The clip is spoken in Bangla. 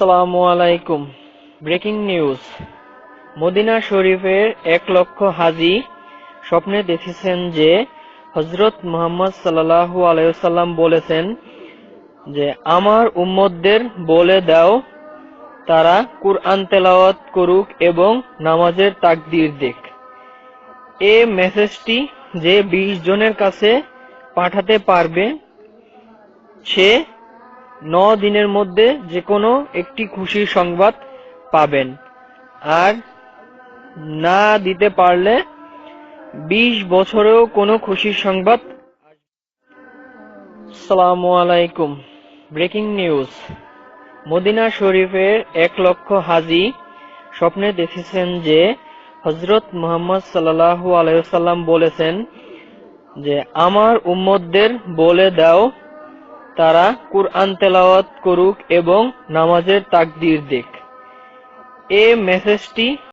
আসসালামু আলাইকুম। ব্রেকিং নিউজ মদিনা শরীফের এক লক্ষ হাজি স্বপ্নে দেখেছেন যে হজরত মুহাম্মদ সাল্লাল্লাহু আলাইসাল্লাম বলেছেন যে, আমার উম্মতদের বলে দাও, তারা কুরআন তেলাওয়াত করুক এবং নামাজের তাকদির দেখ। এ মেসেজটি যে বিশ জনের কাছে পাঠাতে পারবে, সে ন দিনের মধ্যে যে কোনো একটি খুশির সংবাদ পাবেন। আর না দিতে পারলে বিশ বছরেও কোনো খুশির সংবাদ আসসালামু আলাইকুম। Breaking news. মদিনা শরীফের এক লক্ষ হাজি স্বপ্নে দেখেছেন যে হজরত মোহাম্মদ সাল্লাল্লাহু আলাইসাল্লাম বলেছেন যে, আমার উম্মতদের বলে দাও তারা কুরআন তেলাওয়াত করুক এবং নামাজের তাকদীর দেখ। এ মেসেজটি